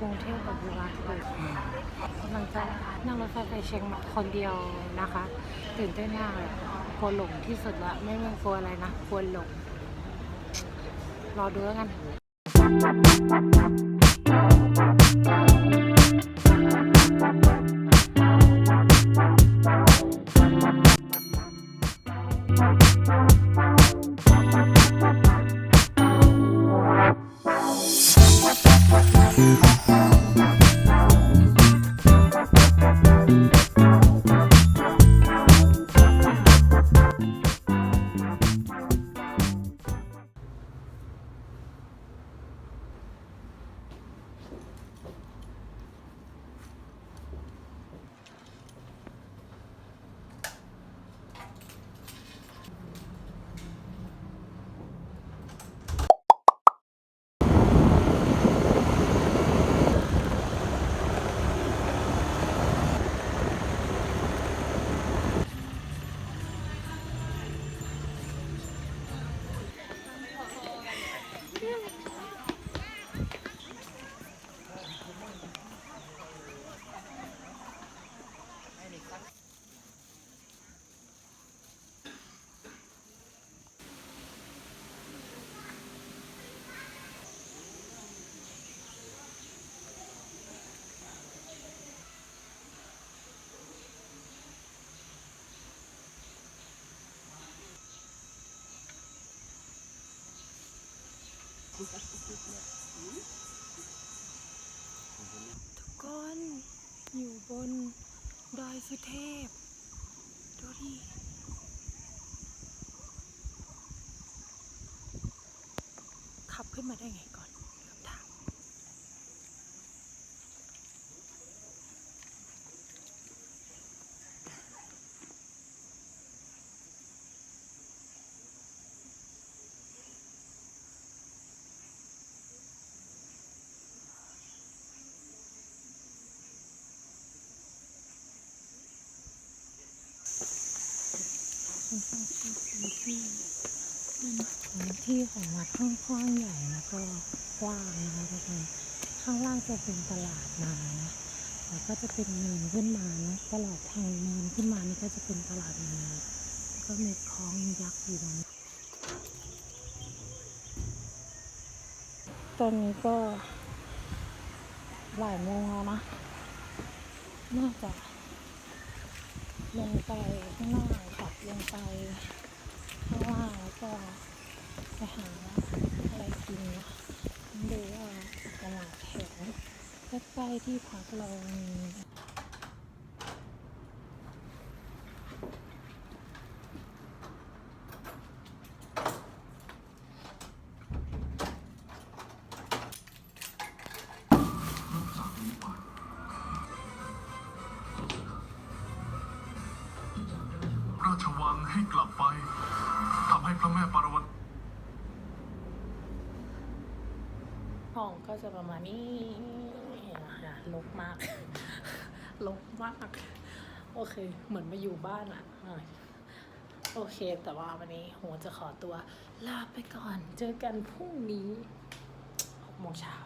กรุงเทพกับบุรีรัมย์กำลังจะนั่งรถไฟไปเชียงใหม่คนเดียวนะคะ ตื่นเต้นมากเลยกลัวหลงที่สุดละไม่ไม่กลัวอะไรนะกลัวหลงรอดูแล้วกัน ทุกคนอยู่บนดอยสุเทพ ดูดิขับขึ้นมาได้ไงก่อนคำถาม ค่อนข้างที่ พื้นที่มันพื้นที่ของวัดค่อนข้างใหญ่แล้วก็กว้างนะคะทุกคนข้างล่างจะเป็นตลาดนานะแล้วก็จะเป็นเนินขึ้นมานะตลอดทางเนินขึ้นมานี่ก็จะเป็นตลาดเนาแล้วก็มีคลองยักษ์อยู่ตรงนี้ตอนนี้ก็บ่ายโมงแล้วนะน่าจะ ลงไปข้างล่างขับลงไปข้างล่างแล้วก็ไปหาอะไรกินนะดูว่าตลาดแถวใกล้ๆที่พักเรามี องก็จะประมาณนี้เห็นไหมนะลกมาก ลกมาก โอเค เหมือนมาอยู่บ้านอะอะโอเค แต่ว่าวันนี้โหจะขอตัวลาไปก่อน เจอกันพรุ่งนี้หกโมงเช้า